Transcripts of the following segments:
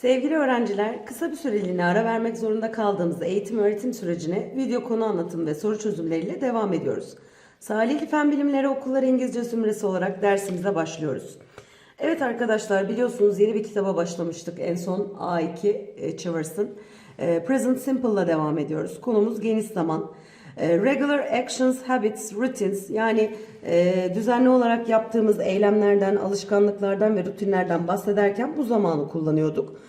Sevgili öğrenciler, kısa bir süreliğine ara vermek zorunda kaldığımız eğitim öğretim sürecine video konu anlatım ve soru çözümleriyle devam ediyoruz. Salihli Fen Bilimleri Okulları İngilizce Zümresi olarak dersimize başlıyoruz. Evet arkadaşlar biliyorsunuz yeni bir kitaba başlamıştık en son A2 e, Chivers'ın. E, Present Simple'la devam ediyoruz. Konumuz geniş zaman. E, Regular actions, habits, routines yani e, düzenli olarak yaptığımız eylemlerden, alışkanlıklardan ve rutinlerden bahsederken bu zamanı kullanıyorduk.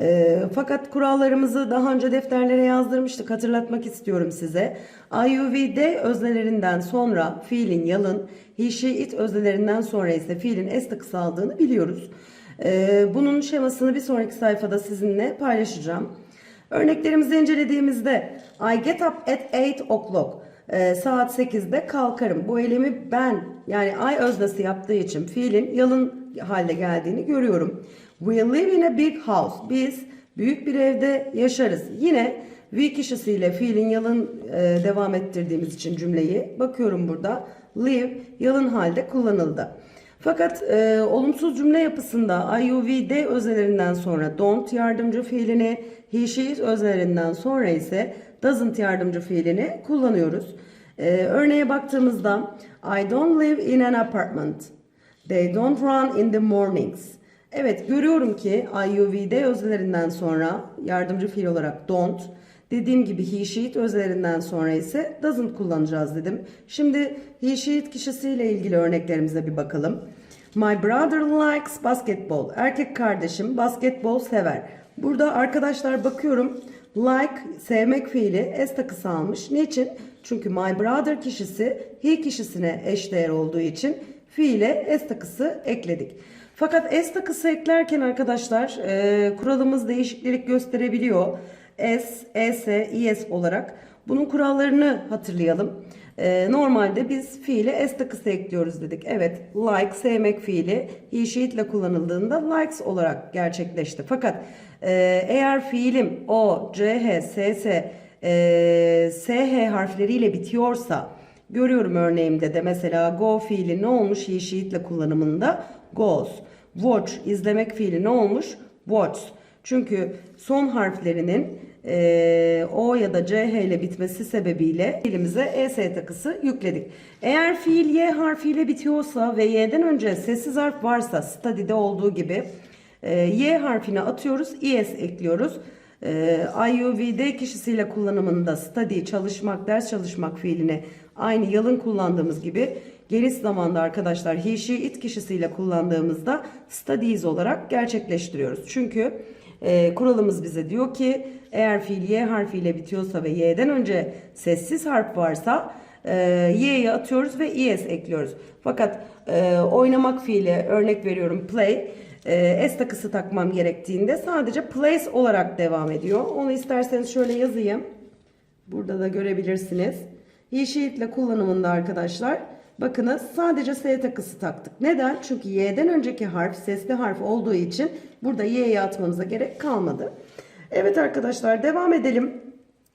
E, fakat kurallarımızı daha önce defterlere yazdırmıştık. Hatırlatmak istiyorum size. IUVD öznelerinden sonra fiilin yalın, he, she, it öznelerinden sonra ise fiilin s takısı aldığını biliyoruz. E, bunun şemasını bir sonraki sayfada sizinle paylaşacağım. Örneklerimizi incelediğimizde I get up at 8 o'clock. Ee, saat 8'de kalkarım. Bu eylemi ben yani I öznesi yaptığı için fiilin yalın halde geldiğini görüyorum. We live in a big house. Biz büyük bir evde yaşarız. Yine we kişisiyle fiilin yalın e, devam ettirdiğimiz için cümleyi bakıyorum burada. Live yalın halde kullanıldı. Fakat e, olumsuz cümle yapısında IUVD öznelerinden sonra don't yardımcı fiilini, he, she, it öznelerinden sonra ise doesn't yardımcı fiilini kullanıyoruz. E, örneğe baktığımızda I don't live in an apartment. They don't run in the mornings. Evet görüyorum ki IUVD öznelerinden sonra yardımcı fiil olarak don't, Dediğim gibi he, she, it özlerinden sonra ise doesn't kullanacağız dedim. Şimdi he, she, it kişisiyle ilgili örneklerimize bir bakalım. My brother likes basketball. Erkek kardeşim basketbol sever. Burada arkadaşlar bakıyorum like sevmek fiili s takısı almış. Niçin? Çünkü my brother kişisi he kişisine eşdeğer olduğu için fiile s takısı ekledik. Fakat s takısı eklerken arkadaşlar e, kuralımız değişiklik gösterebiliyor. S, ES, IS olarak bunun kurallarını hatırlayalım. Ee, normalde biz fiile S takısı ekliyoruz dedik. Evet like sevmek fiili he she ile kullanıldığında likes olarak gerçekleşti. Fakat e, eğer fiilim O, C, H, S, S, e, S, H harfleriyle bitiyorsa görüyorum örneğimde de mesela go fiili ne olmuş he she ile kullanımında goes. Watch izlemek fiili ne olmuş? Watch. Çünkü son harflerinin e, O ya da CH ile bitmesi sebebiyle fiilimize ES takısı yükledik. Eğer fiil Y harfiyle bitiyorsa ve Y'den önce sessiz harf varsa study'de olduğu gibi e, Y harfine atıyoruz, ES ekliyoruz. E, IUVD kişisiyle kullanımında study, çalışmak, ders çalışmak fiilini aynı yalın kullandığımız gibi geniş zamanda arkadaşlar he, she, it kişisiyle kullandığımızda studies olarak gerçekleştiriyoruz. Çünkü e, kuralımız bize diyor ki eğer fiil y harfiyle bitiyorsa ve y'den önce sessiz harf varsa e, y'ye atıyoruz ve es ekliyoruz. Fakat e, oynamak fiili örnek veriyorum play e, s takısı takmam gerektiğinde sadece place olarak devam ediyor. Onu isterseniz şöyle yazayım. Burada da görebilirsiniz. He, she, it ile kullanımında arkadaşlar Bakınız sadece S takısı taktık. Neden? Çünkü Y'den önceki harf sesli harf olduğu için burada Y'ye atmamıza gerek kalmadı. Evet arkadaşlar devam edelim.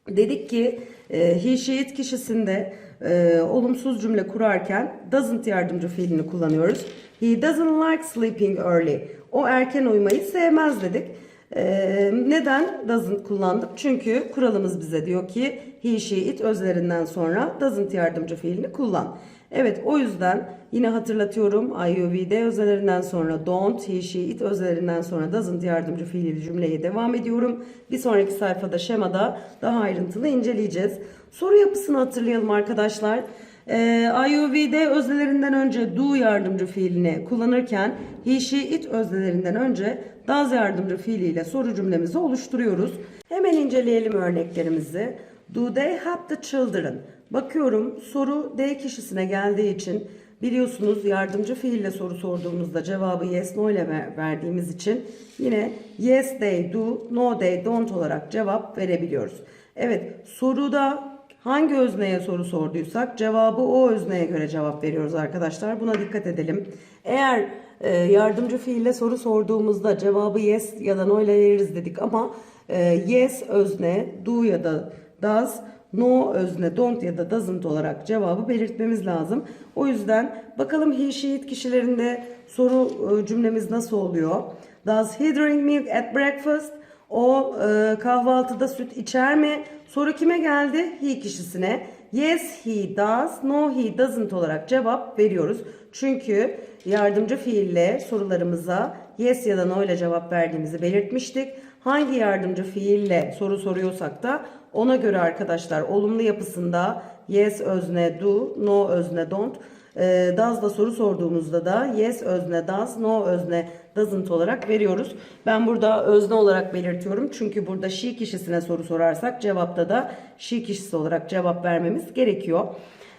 Dedik ki e, it kişisinde e, olumsuz cümle kurarken doesn't yardımcı fiilini kullanıyoruz. He doesn't like sleeping early. O erken uyumayı sevmez dedik. Ee, neden doesn't kullandık? Çünkü kuralımız bize diyor ki he, she, it özlerinden sonra doesn't yardımcı fiilini kullan. Evet o yüzden yine hatırlatıyorum IUVD özelerinden sonra don't, he, she, it özelerinden sonra doesn't yardımcı fiili cümleye devam ediyorum. Bir sonraki sayfada şemada daha ayrıntılı inceleyeceğiz. Soru yapısını hatırlayalım arkadaşlar. Ee, IUVD öznelerinden önce do yardımcı fiilini kullanırken he, she, it öznelerinden önce does yardımcı fiiliyle soru cümlemizi oluşturuyoruz. Hemen inceleyelim örneklerimizi. Do they help the children? Bakıyorum soru D kişisine geldiği için biliyorsunuz yardımcı fiille soru sorduğumuzda cevabı yes no ile verdiğimiz için yine yes they do no they don't olarak cevap verebiliyoruz. Evet soruda hangi özneye soru sorduysak cevabı o özneye göre cevap veriyoruz arkadaşlar. Buna dikkat edelim. Eğer e, yardımcı fiille soru sorduğumuzda cevabı yes ya da no ile veririz dedik ama e, yes özne do ya da does no özne don't ya da doesn't olarak cevabı belirtmemiz lazım. O yüzden bakalım he, she, it kişilerinde soru e, cümlemiz nasıl oluyor? Does he drink milk at breakfast? O e, kahvaltıda süt içer mi? Soru kime geldi? He kişisine. Yes he does, no he doesn't olarak cevap veriyoruz. Çünkü yardımcı fiille sorularımıza yes ya da no ile cevap verdiğimizi belirtmiştik. Hangi yardımcı fiille soru soruyorsak da ona göre arkadaşlar olumlu yapısında yes özne do, no özne don't. E, does'la soru sorduğumuzda da yes özne does, no özne doesn't olarak veriyoruz. Ben burada özne olarak belirtiyorum. Çünkü burada she kişisine soru sorarsak cevapta da she kişisi olarak cevap vermemiz gerekiyor.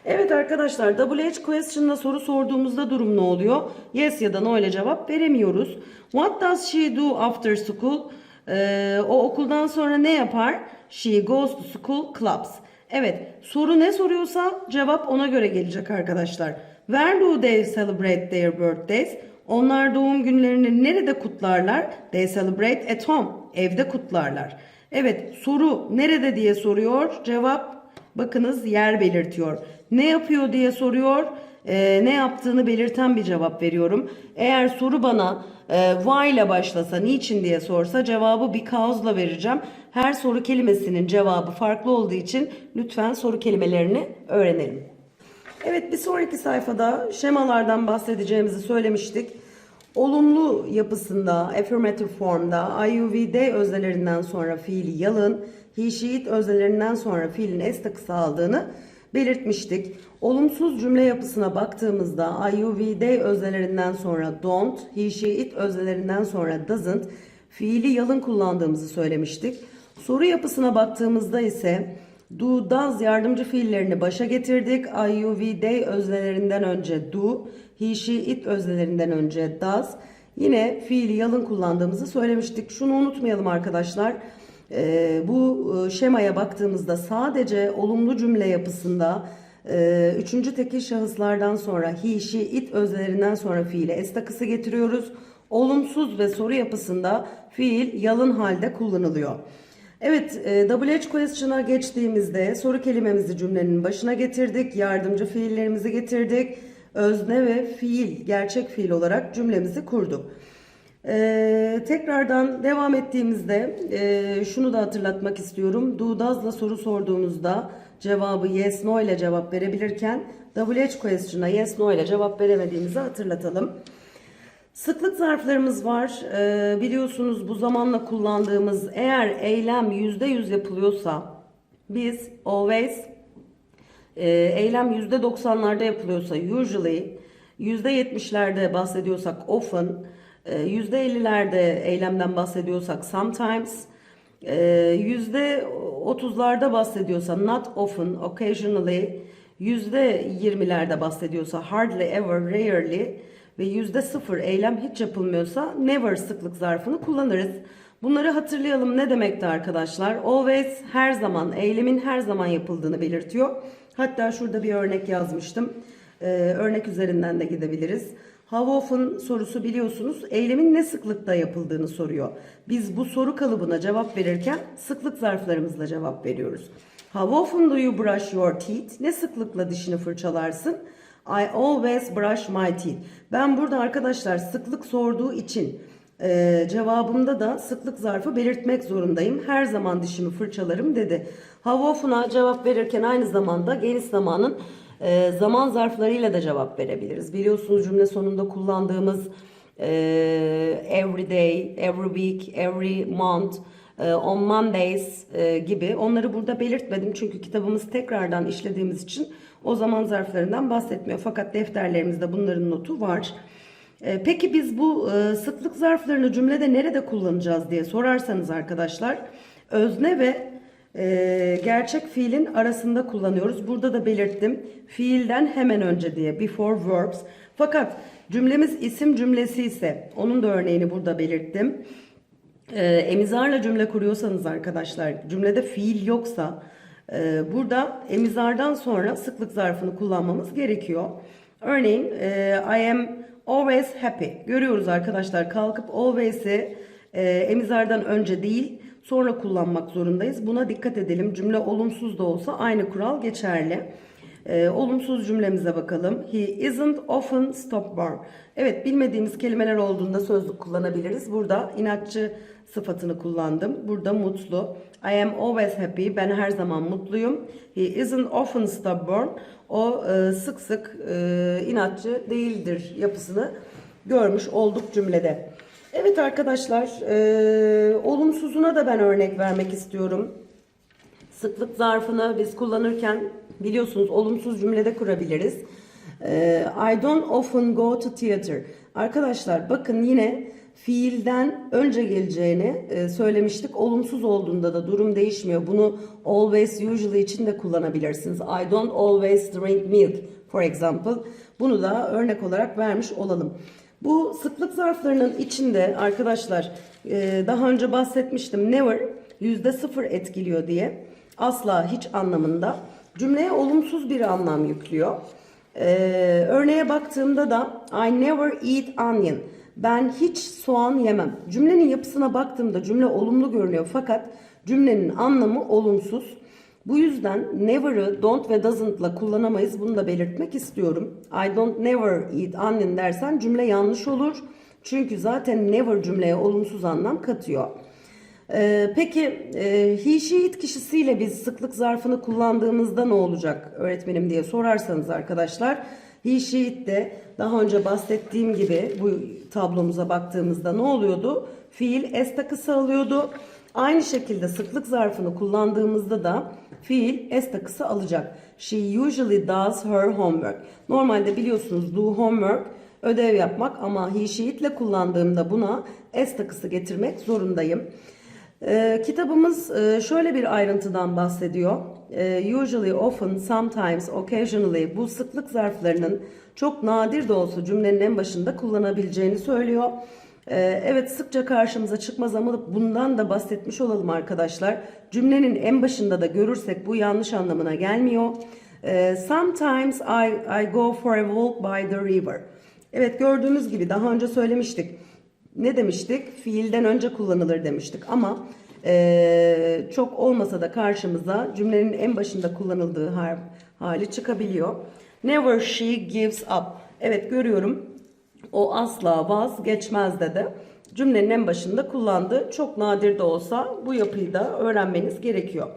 Evet arkadaşlar WH question'la soru sorduğumuzda durum ne oluyor? Yes ya da no ile cevap veremiyoruz. What does she do after school? Ee, o okuldan sonra ne yapar? She goes to school clubs. Evet soru ne soruyorsa cevap ona göre gelecek arkadaşlar. Where do they celebrate their birthdays? Onlar doğum günlerini nerede kutlarlar? They celebrate at home. Evde kutlarlar. Evet soru nerede diye soruyor. Cevap bakınız yer belirtiyor. Ne yapıyor diye soruyor. Ee, ne yaptığını belirten bir cevap veriyorum. Eğer soru bana e, why ile başlasa, niçin diye sorsa cevabı because'la vereceğim. Her soru kelimesinin cevabı farklı olduğu için lütfen soru kelimelerini öğrenelim. Evet bir sonraki sayfada şemalardan bahsedeceğimizi söylemiştik. Olumlu yapısında, affirmative formda IUVD öznelerinden sonra fiili yalın, he, she, it öznelerinden sonra fiilin s takısı aldığını belirtmiştik. Olumsuz cümle yapısına baktığımızda IUVD öznelerinden sonra don't, he, she, it öznelerinden sonra doesn't fiili yalın kullandığımızı söylemiştik. Soru yapısına baktığımızda ise do, does yardımcı fiillerini başa getirdik. I, you, we, they öznelerinden önce do, he, she, it öznelerinden önce does. Yine fiili yalın kullandığımızı söylemiştik. Şunu unutmayalım arkadaşlar. Ee, bu e, şemaya baktığımızda sadece olumlu cümle yapısında e, üçüncü tekil şahıslardan sonra he, she, it öznelerinden sonra fiile s takısı getiriyoruz. Olumsuz ve soru yapısında fiil yalın halde kullanılıyor. Evet, e, WH question'a geçtiğimizde soru kelimemizi cümlenin başına getirdik, yardımcı fiillerimizi getirdik, özne ve fiil, gerçek fiil olarak cümlemizi kurduk. E, tekrardan devam ettiğimizde e, şunu da hatırlatmak istiyorum. Do does'la soru sorduğumuzda cevabı yes no ile cevap verebilirken WH question'a yes no ile cevap veremediğimizi hatırlatalım. Sıklık zarflarımız var. Ee, biliyorsunuz bu zamanla kullandığımız eğer eylem %100 yapılıyorsa biz always e, eylem %90'larda yapılıyorsa usually %70'lerde bahsediyorsak often %50'lerde eylemden bahsediyorsak sometimes e, %30'larda bahsediyorsa not often occasionally %20'lerde bahsediyorsa hardly ever rarely ve yüzde sıfır eylem hiç yapılmıyorsa never sıklık zarfını kullanırız. Bunları hatırlayalım ne demekti arkadaşlar? Always her zaman, eylemin her zaman yapıldığını belirtiyor. Hatta şurada bir örnek yazmıştım. Ee, örnek üzerinden de gidebiliriz. How often sorusu biliyorsunuz eylemin ne sıklıkta yapıldığını soruyor. Biz bu soru kalıbına cevap verirken sıklık zarflarımızla cevap veriyoruz. How often do you brush your teeth? Ne sıklıkla dişini fırçalarsın? I always brush my teeth. Ben burada arkadaşlar sıklık sorduğu için e, cevabımda da sıklık zarfı belirtmek zorundayım. Her zaman dişimi fırçalarım dedi. How often'a cevap verirken aynı zamanda geniş zamanın e, zaman zarflarıyla da cevap verebiliriz. Biliyorsunuz cümle sonunda kullandığımız e, every day, every week, every month, e, on Mondays e, gibi onları burada belirtmedim. Çünkü kitabımız tekrardan işlediğimiz için o zaman zarflarından bahsetmiyor. Fakat defterlerimizde bunların notu var. E, peki biz bu e, sıklık zarflarını cümlede nerede kullanacağız diye sorarsanız arkadaşlar özne ve e, gerçek fiilin arasında kullanıyoruz. Burada da belirttim. Fiilden hemen önce diye before verbs. Fakat cümlemiz isim cümlesi ise onun da örneğini burada belirttim. E, emizarla cümle kuruyorsanız arkadaşlar cümlede fiil yoksa e, burada emizardan sonra sıklık zarfını kullanmamız gerekiyor. Örneğin e, I am always happy. Görüyoruz arkadaşlar kalkıp always'i e, emizardan önce değil sonra kullanmak zorundayız. Buna dikkat edelim. Cümle olumsuz da olsa aynı kural geçerli. Ee, olumsuz cümlemize bakalım. He isn't often stubborn. Evet bilmediğimiz kelimeler olduğunda sözlük kullanabiliriz. Burada inatçı sıfatını kullandım. Burada mutlu. I am always happy. Ben her zaman mutluyum. He isn't often stubborn. O e, sık sık e, inatçı değildir yapısını görmüş olduk cümlede. Evet arkadaşlar, e, olumsuzuna da ben örnek vermek istiyorum. Sıklık zarfını biz kullanırken biliyorsunuz olumsuz cümlede kurabiliriz. E, I don't often go to theater. Arkadaşlar bakın yine fiilden önce geleceğini e, söylemiştik. Olumsuz olduğunda da durum değişmiyor. Bunu always, usually için de kullanabilirsiniz. I don't always drink milk for example. Bunu da örnek olarak vermiş olalım. Bu sıklık zarflarının içinde arkadaşlar e, daha önce bahsetmiştim. Never yüzde sıfır etkiliyor diye. Asla hiç anlamında. Cümleye olumsuz bir anlam yüklüyor. Ee, örneğe baktığımda da I never eat onion. Ben hiç soğan yemem. Cümlenin yapısına baktığımda cümle olumlu görünüyor fakat cümlenin anlamı olumsuz. Bu yüzden never'ı don't ve doesn't'la kullanamayız. Bunu da belirtmek istiyorum. I don't never eat onion dersen cümle yanlış olur. Çünkü zaten never cümleye olumsuz anlam katıyor. Ee, peki e, he she it kişisiyle biz sıklık zarfını kullandığımızda ne olacak öğretmenim diye sorarsanız arkadaşlar he she it de daha önce bahsettiğim gibi bu tablomuza baktığımızda ne oluyordu? Fiil s takısı alıyordu. Aynı şekilde sıklık zarfını kullandığımızda da fiil s takısı alacak. She usually does her homework. Normalde biliyorsunuz do homework ödev yapmak ama he she ile kullandığımda buna s takısı getirmek zorundayım. Ee, kitabımız e, şöyle bir ayrıntıdan bahsediyor. Ee, usually, often, sometimes, occasionally bu sıklık zarflarının çok nadir de olsa cümlenin en başında kullanabileceğini söylüyor. Ee, evet sıkça karşımıza çıkmaz ama bundan da bahsetmiş olalım arkadaşlar. Cümlenin en başında da görürsek bu yanlış anlamına gelmiyor. Ee, sometimes I, I go for a walk by the river. Evet gördüğünüz gibi daha önce söylemiştik ne demiştik? Fiilden önce kullanılır demiştik ama e, çok olmasa da karşımıza cümlenin en başında kullanıldığı harf hali çıkabiliyor. Never she gives up. Evet görüyorum. O asla vazgeçmez dedi. Cümlenin en başında kullandı. Çok nadir de olsa bu yapıyı da öğrenmeniz gerekiyor.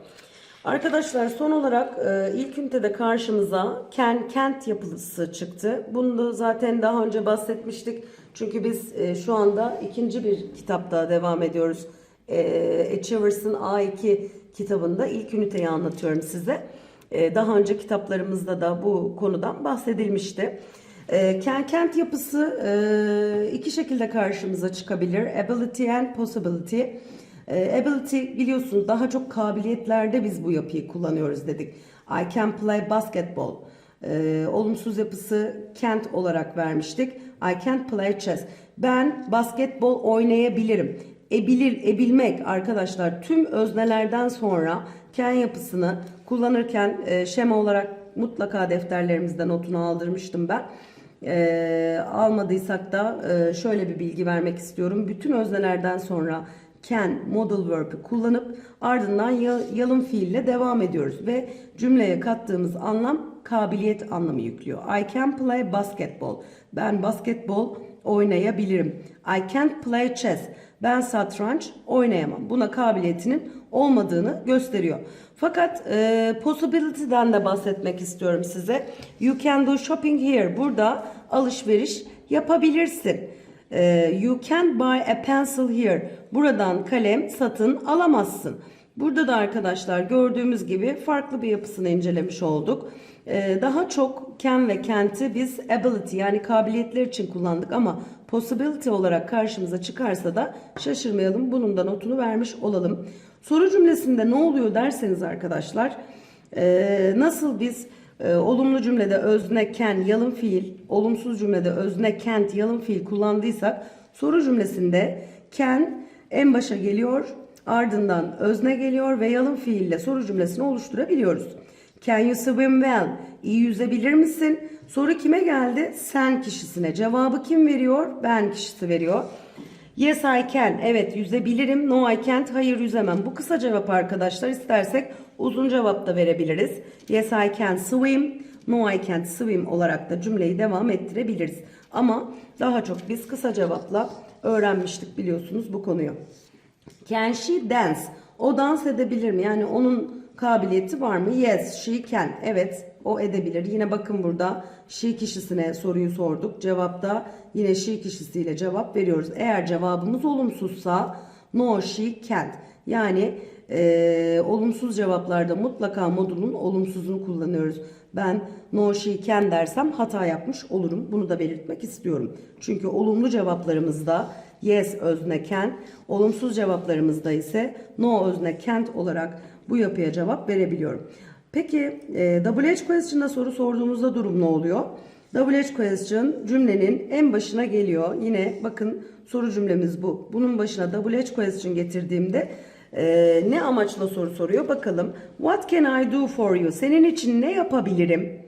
Arkadaşlar son olarak e, ilk ünitede karşımıza ken kent yapısı çıktı. Bunu da zaten daha önce bahsetmiştik. Çünkü biz e, şu anda ikinci bir kitapta devam ediyoruz. E, Achievers'ın A2 kitabında ilk üniteyi anlatıyorum size. E, daha önce kitaplarımızda da bu konudan bahsedilmişti. E, ken kent yapısı e, iki şekilde karşımıza çıkabilir. Ability and possibility. E, ability biliyorsunuz daha çok kabiliyetlerde biz bu yapıyı kullanıyoruz dedik. I can play basketball. E, olumsuz yapısı can't olarak vermiştik. I can't play chess. Ben basketbol oynayabilirim. Ebilir, ebilmek arkadaşlar tüm öznelerden sonra can yapısını kullanırken e, şema olarak mutlaka defterlerimizde notunu aldırmıştım ben. E, almadıysak da e, şöyle bir bilgi vermek istiyorum. Bütün öznelerden sonra can modal verb'i kullanıp ardından yalın fiille devam ediyoruz ve cümleye kattığımız anlam kabiliyet anlamı yüklüyor. I can play basketball. Ben basketbol oynayabilirim. I can't play chess. Ben satranç oynayamam. Buna kabiliyetinin olmadığını gösteriyor. Fakat e, possibility'den de bahsetmek istiyorum size. You can do shopping here. Burada alışveriş yapabilirsin. E, you can't buy a pencil here. Buradan kalem satın alamazsın. Burada da arkadaşlar gördüğümüz gibi farklı bir yapısını incelemiş olduk. Ee, daha çok can ve can'ti biz ability yani kabiliyetler için kullandık ama possibility olarak karşımıza çıkarsa da şaşırmayalım. Bunun da notunu vermiş olalım. Soru cümlesinde ne oluyor derseniz arkadaşlar e, nasıl biz e, olumlu cümlede özne can yalın fiil, olumsuz cümlede özne kent yalın fiil kullandıysak soru cümlesinde can en başa geliyor ardından özne geliyor ve yalın fiille soru cümlesini oluşturabiliyoruz. Can you swim well? İyi yüzebilir misin? Soru kime geldi? Sen kişisine. Cevabı kim veriyor? Ben kişisi veriyor. Yes I can. Evet yüzebilirim. No I can't. Hayır yüzemem. Bu kısa cevap arkadaşlar. İstersek uzun cevap da verebiliriz. Yes I can swim. No I can't swim olarak da cümleyi devam ettirebiliriz. Ama daha çok biz kısa cevapla öğrenmiştik biliyorsunuz bu konuyu. Can she dance? O dans edebilir mi? Yani onun kabiliyeti var mı? Yes, she can. Evet, o edebilir. Yine bakın burada she kişisine soruyu sorduk. Cevapta yine she kişisiyle cevap veriyoruz. Eğer cevabımız olumsuzsa no, she can't. Yani eee, olumsuz cevaplarda mutlaka modulun olumsuzunu kullanıyoruz. Ben no she can dersem hata yapmış olurum. Bunu da belirtmek istiyorum. Çünkü olumlu cevaplarımızda yes özne can, olumsuz cevaplarımızda ise no özne can't olarak bu yapıya cevap verebiliyorum. Peki e, WH question'da soru sorduğumuzda durum ne oluyor? WH question cümlenin en başına geliyor. Yine bakın soru cümlemiz bu. Bunun başına WH question getirdiğimde e, ne amaçla soru soruyor? Bakalım. What can I do for you? Senin için ne yapabilirim?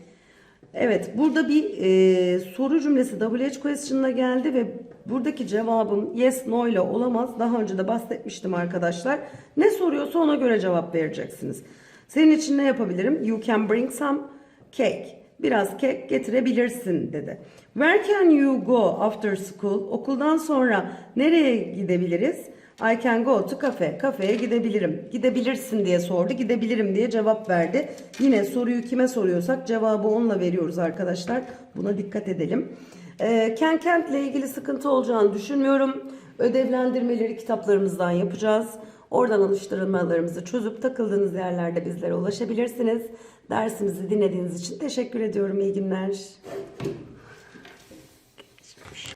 Evet, burada bir e, soru cümlesi WH question'la geldi ve buradaki cevabım yes, no ile olamaz. Daha önce de bahsetmiştim arkadaşlar. Ne soruyorsa ona göre cevap vereceksiniz. Senin için ne yapabilirim? You can bring some cake. Biraz kek getirebilirsin dedi. Where can you go after school? Okuldan sonra nereye gidebiliriz? I can go to cafe. Kafeye gidebilirim. Gidebilirsin diye sordu. Gidebilirim diye cevap verdi. Yine soruyu kime soruyorsak cevabı onunla veriyoruz arkadaşlar. Buna dikkat edelim. Ee, can can't ile ilgili sıkıntı olacağını düşünmüyorum. Ödevlendirmeleri kitaplarımızdan yapacağız. Oradan alıştırmalarımızı çözüp takıldığınız yerlerde bizlere ulaşabilirsiniz. Dersimizi dinlediğiniz için teşekkür ediyorum. İyi günler.